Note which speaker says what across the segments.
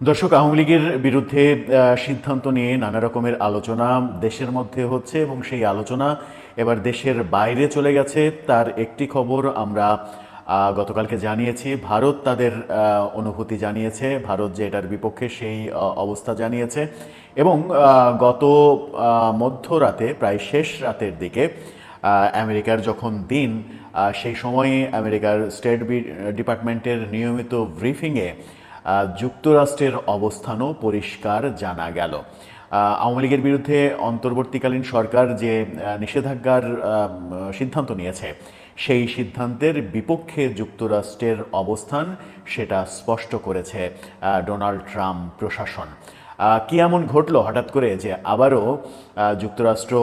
Speaker 1: দর্শক, আওয়ামী লীগের বিরুদ্ধে সিদ্ধান্ত নিয়ে নানা রকমের আলোচনা দেশের মধ্যে হচ্ছে এবং সেই আলোচনা এবার দেশের বাইরে চলে গেছে। তার একটি খবর আমরা গতকালকে জানিয়েছি। ভারত তাদের অনুভূতি জানিয়েছে। ভারত যে এটার বিপক্ষে সেই অবস্থা জানিয়েছে। এবং গত মধ্যরাতে, প্রায় শেষ রাতের দিকে আমেরিকার যখন দিন সেই সময়ে আমেরিকার স্টেট ডিপার্টমেন্টের নিয়মিত ব্রিফিংয়ে যুক্তরাষ্ট্রের অবস্থানও পরিষ্কার জানা গেল। আওয়ামী লীগের বিরুদ্ধে অন্তর্বর্তীকালীন সরকার যে নিষেধাজ্ঞার সিদ্ধান্ত নিয়েছে, সেই সিদ্ধান্তের বিপক্ষে যুক্তরাষ্ট্রের অবস্থান সেটা স্পষ্ট করেছে ডোনাল্ড ট্রাম্প প্রশাসন। কি এমন ঘটলো হঠাৎ করে যে আবারও যুক্তরাষ্ট্র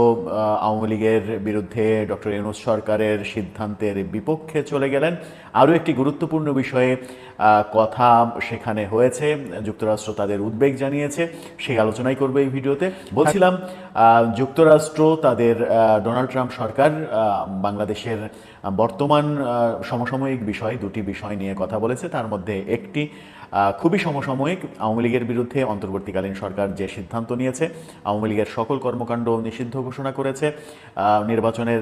Speaker 1: আওয়ামী লীগের বিরুদ্ধে ডক্টর ইউনুস সরকারের সিদ্ধান্তের বিপক্ষে চলে গেলেন? আরও একটি গুরুত্বপূর্ণ বিষয়ে কথা সেখানে হয়েছে, যুক্তরাষ্ট্র তাদের উদ্বেগ জানিয়েছে সেই আলোচনাই করবে এই ভিডিওতে। বলছিলাম যুক্তরাষ্ট্র তাদের ডোনাল্ড ট্রাম্প সরকার বাংলাদেশের বর্তমান সমসাময়িক বিষয়, দুটি বিষয় নিয়ে কথা বলেছে। তার মধ্যে একটি খুবই সমসাময়িক আওয়ামী লীগের বিরুদ্ধে অন্তর্বর্তীকালীন সরকার যে সিদ্ধান্ত নিয়েছে, আওয়ামী লীগের সকল কর্মকাণ্ড নিষিদ্ধ ঘোষণা করেছে। নির্বাচনের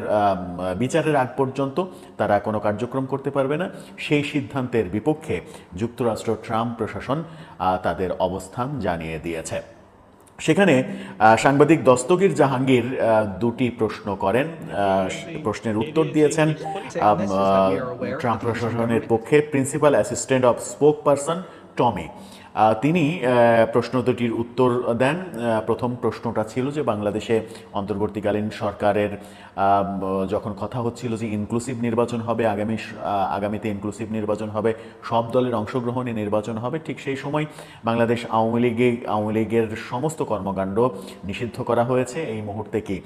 Speaker 1: বিচারের আগ পর্যন্ত তারা কোনো কার্যক্রম করতে পারবে না। সেই সিদ্ধান্তের বিপক্ষে যুক্তরাষ্ট্র ট্রাম্প প্রশাসন তাদের অবস্থান জানিয়ে দিয়েছে। সেখানে সাংবাদিক দস্তগীর জাহাঙ্গীর দুটি প্রশ্ন করেন। প্রশ্নের উত্তর দিয়েছেন ট্রাম্প প্রশাসনের পক্ষে principal assistant of spokesperson Tommy. তিনি প্রশ্ন দুটির উত্তর দেন। প্রথম প্রশ্নটা ছিল যে বাংলাদেশে অন্তর্বর্তীকালীন সরকারের যখন কথা হচ্ছিল যে ইনক্লুসিভ নির্বাচন হবে, আগামী আগামীতে ইনক্লুসিভ নির্বাচন হবে, সব দলের অংশগ্রহণে নির্বাচন হবে, ঠিক সেই সময় বাংলাদেশ আওয়ামী লীগে, আওয়ামী লীগের সমস্ত কর্মকাণ্ড নিষিদ্ধ করা হয়েছে। এই মুহূর্তে কি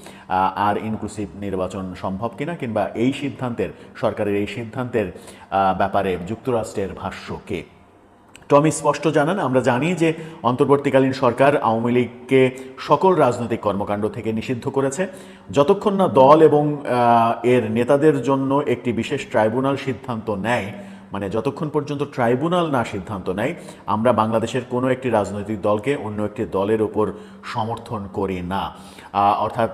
Speaker 1: আর ইনক্লুসিভ নির্বাচন সম্ভব কিনা কিংবা এই সিদ্ধান্তের, সরকারের এই সিদ্ধান্তের ব্যাপারে যুক্তরাষ্ট্রের ভাষ্য কে? টমি স্পষ্ট জানান, আমরা জানি যে অন্তর্বর্তীকালীন সরকার আওয়ামী লীগকে সকল রাজনৈতিক কর্মকাণ্ড থেকে নিষিদ্ধ করেছে। যতক্ষণ না দল এবং এর নেতাদের জন্য একটি বিশেষ ট্রাইব্যুনাল সিদ্ধান্ত নেয় মানে যতক্ষণ পর্যন্ত ট্রাইব্যুনাল না সিদ্ধান্ত নেয়, আমরা বাংলাদেশের কোনো একটি রাজনৈতিক দলকে অন্য একটি দলের ওপর সমর্থন করি না। অর্থাৎ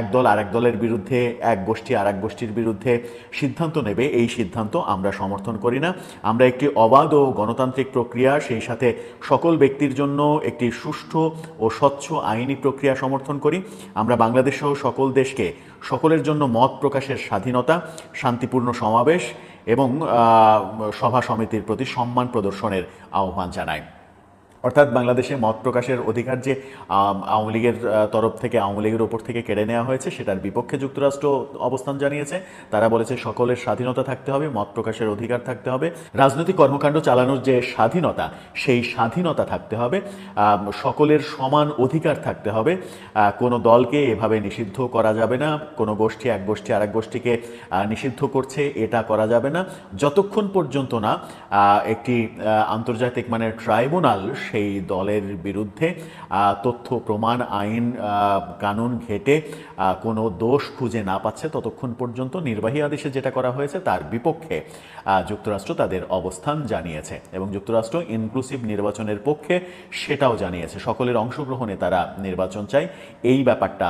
Speaker 1: এক দল আরেক দলের বিরুদ্ধে, এক গোষ্ঠী আর এক গোষ্ঠীর বিরুদ্ধে সিদ্ধান্ত নেবে। এই সিদ্ধান্ত আমরা সমর্থন করি না। আমরা একটি অবাধ ও গণতান্ত্রিক প্রক্রিয়া, সেই সাথে সকল ব্যক্তির জন্য একটি সুষ্ঠু ও স্বচ্ছ আইনি প্রক্রিয়া সমর্থন করি। আমরা বাংলাদেশ সহ সকল দেশকে সকলের জন্য মত প্রকাশের স্বাধীনতা, শান্তিপূর্ণ সমাবেশ এবং সভা সমিতির প্রতি সম্মান প্রদর্শনের আহ্বান জানাই। অর্থাৎ বাংলাদেশে মত প্রকাশের অধিকার যে আওয়ামী লীগের তরফ থেকে, আওয়ামী লীগের ওপর থেকে কেড়ে নেওয়া হয়েছে, সেটার বিপক্ষে যুক্তরাষ্ট্র অবস্থান জানিয়েছে। তারা বলেছে সকলের স্বাধীনতা থাকতে হবে, মত প্রকাশের অধিকার থাকতে হবে। রাজনৈতিক কর্মকাণ্ড চালানোর যে স্বাধীনতা, সেই স্বাধীনতা থাকতে হবে। সকলের সমান অধিকার থাকতে হবে। কোনো দলকে এভাবে নিষিদ্ধ করা যাবে না। কোনো গোষ্ঠী এক গোষ্ঠী আরেক গোষ্ঠীকে নিষিদ্ধ করছে, এটা করা যাবে না। যতক্ষণ পর্যন্ত না একটি আন্তর্জাতিক মানের ট্রাইব্যুনাল সেই দলের বিরুদ্ধে তথ্য, প্রমাণ, আইন কানুন ঘেটে কোনো দোষ খুঁজে না পাচ্ছে ততক্ষণ পর্যন্ত নির্বাহী আদেশে যেটা করা হয়েছে তার বিপক্ষে যুক্তরাষ্ট্র তাদের অবস্থান জানিয়েছে এবং যুক্তরাষ্ট্র ইনক্লুসিভ নির্বাচনের পক্ষে সেটাও জানিয়েছে। সকলের অংশগ্রহণে তারা নির্বাচন চায়। এই ব্যাপারটা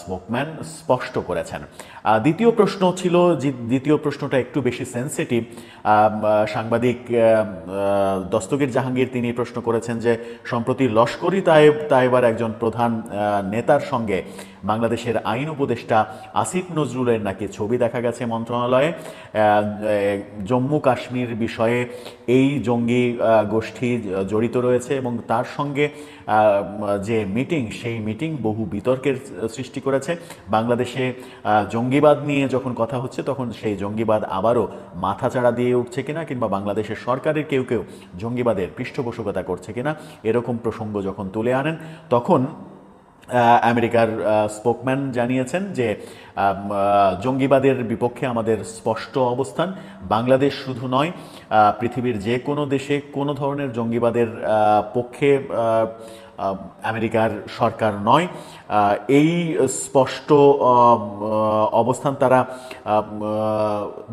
Speaker 1: স্মোকম্যান স্পষ্ট করেছেন। দ্বিতীয় প্রশ্ন ছিল দ্বিতীয় প্রশ্নটা একটু বেশি সেন্সিটিভ সাংবাদিক দস্তগীর জাহাঙ্গীর তিনি প্রশ্ন করেছেন যে সম্প্রতি লস্করি তায়েব তায়েবার একজন প্রধান নেতার সঙ্গে বাংলাদেশের আইন উপদেষ্টা আসিফ নজরুলের নাকি ছবি দেখা গেছে মন্ত্রণালয়ে। জম্মু কাশ্মীর বিষয়ে এই জঙ্গি গোষ্ঠী জড়িত রয়েছে এবং তার সঙ্গে যে মিটিং, সেই মিটিং বহু বিতর্কের সৃষ্টি করেছে। বাংলাদেশে জঙ্গিবাদ নিয়ে যখন কথা হচ্ছে, তখন সেই জঙ্গিবাদ আবারও মাথাচাড়া দিয়ে উঠছে কিনা কিংবা বাংলাদেশের সরকারের কেউ কেউ জঙ্গিবাদের পৃষ্ঠপোষকতা করছে কিনা, এরকম প্রসঙ্গ যখন তুলে আনেন, তখন আমেরিকার স্পোকম্যান জানিয়েছেন যে জঙ্গিবাদের বিপক্ষে আমাদের স্পষ্ট অবস্থান। বাংলাদেশ শুধু নয় পৃথিবীর যে কোনো দেশে কোনো ধরনের জঙ্গিবাদের পক্ষে আমেরিকার সরকার নয়। এই স্পষ্ট অবস্থান তারা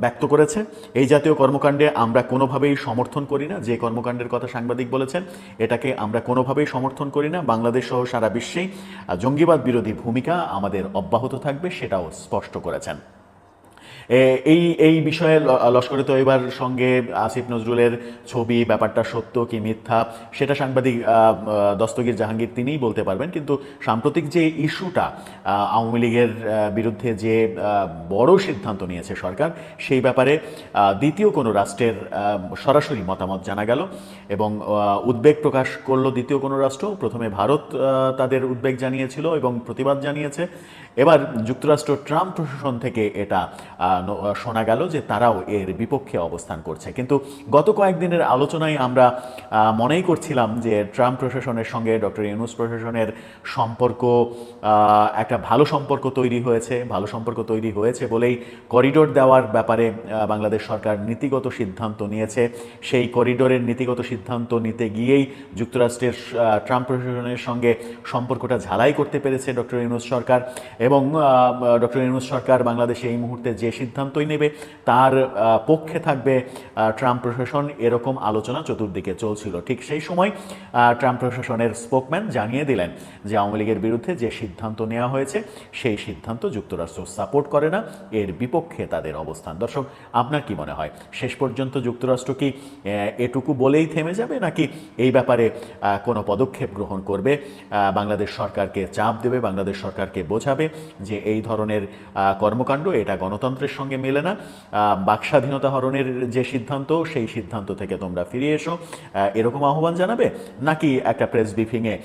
Speaker 1: ব্যক্ত করেছে। এই জাতীয় কর্মকাণ্ডে আমরা কোনোভাবেই সমর্থন করি না। যে কর্মকাণ্ডের কথা সাংবাদিক বলেছেন, এটাকে আমরা কোনোভাবেই সমর্থন করি না। বাংলাদেশ সহ সারা বিশ্বেই জঙ্গিবাদ বিরোধী ভূমিকা আমাদের অব্যাহত থাকবে, সেটাও স্পষ্ট করেছেন। এই এই বিষয়ে লস্করে তৈবার সঙ্গে আসিফ নজরুলের ছবি, ব্যাপারটা সত্য কি মিথ্যা, সেটা সাংবাদিক দস্তগীর জাহাঙ্গীর তিনিই বলতে পারবেন। কিন্তু সাম্প্রতিক যে ইস্যুটা আওয়ামী লীগের বিরুদ্ধে যে বড় সিদ্ধান্ত নিয়েছে সরকার, সেই ব্যাপারে দ্বিতীয় কোনো রাষ্ট্রের সরাসরি মতামত জানা গেল এবং উদ্বেগ প্রকাশ করল দ্বিতীয় কোনো রাষ্ট্র। প্রথমে ভারত তাদের উদ্বেগ জানিয়েছিল এবং প্রতিবাদ জানিয়েছে। এবার যুক্তরাষ্ট্র ট্রাম্প প্রশাসন থেকে এটা শোনা গেল যে তারাও এর বিপক্ষে অবস্থান করছে। কিন্তু গত কয়েকদিনের আলোচনায় আমরা মনেই করছিলাম যে ট্রাম্প প্রশাসনের সঙ্গে, ডক্টর ইউনুস প্রশাসনের সম্পর্ক একটা ভালো সম্পর্ক তৈরি হয়েছে, ভালো সম্পর্ক তৈরি হয়েছে বলেই করিডোর দেওয়ার ব্যাপারে বাংলাদেশ সরকার নীতিগত সিদ্ধান্ত নিয়েছে। সেই করিডোরের নীতিগত সিদ্ধান্ত নিতে গিয়েই যুক্তরাষ্ট্রের ট্রাম্প প্রশাসনের সঙ্গে সম্পর্কটা ঝালাই করতে পেরেছে ডক্টর ইউনুস সরকার এবং ডক্টর ইউনুস সরকার বাংলাদেশে এই মুহূর্তে যে সিদ্ধান্তই নেবে। তার পক্ষে থাকবে ট্রাম্প প্রশাসন। এরকম আলোচনা চতুর্দিকে চলছিল। ঠিক সেই সময় ট্রাম্প প্রশাসনের স্পোকম্যান জানিয়ে দিলেন যে আওয়ামী লীগের বিরুদ্ধে যে সিদ্ধান্ত নেওয়া হয়েছে, সেই সিদ্ধান্ত যুক্তরাষ্ট্র সাপোর্ট করে না। এর বিপক্ষে তাদের অবস্থান। দর্শক, আপনার কি মনে হয়? শেষ পর্যন্ত যুক্তরাষ্ট্র কি এটুকু বলেই থেমে যাবে, নাকি এই ব্যাপারে কোনো পদক্ষেপ গ্রহণ করবে? বাংলাদেশ সরকারকে চাপ দেবে, বাংলাদেশ সরকারকে বোঝাবে যে এই ধরনের কর্মকাণ্ড, এটা গণতন্ত্রের সঙ্গে মেলে না। বাকস্বাধীনতা হরণের যে সিদ্ধান্ত, সেই সিদ্ধান্ত থেকে তোমরা ফিরে এসো। এরকম আহ্বান জানাবে? নাকি একটা প্রেস ব্রিফিংয়ে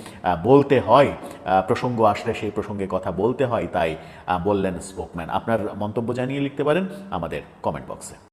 Speaker 1: বলতে হয় প্রসঙ্গ আসলে সেই প্রসঙ্গে কথা বলতে হয়, তাই বললেন স্পোকম্যান আপনার মন্তব্য জানিয়ে লিখতে পারেন আমাদের কমেন্ট বক্সে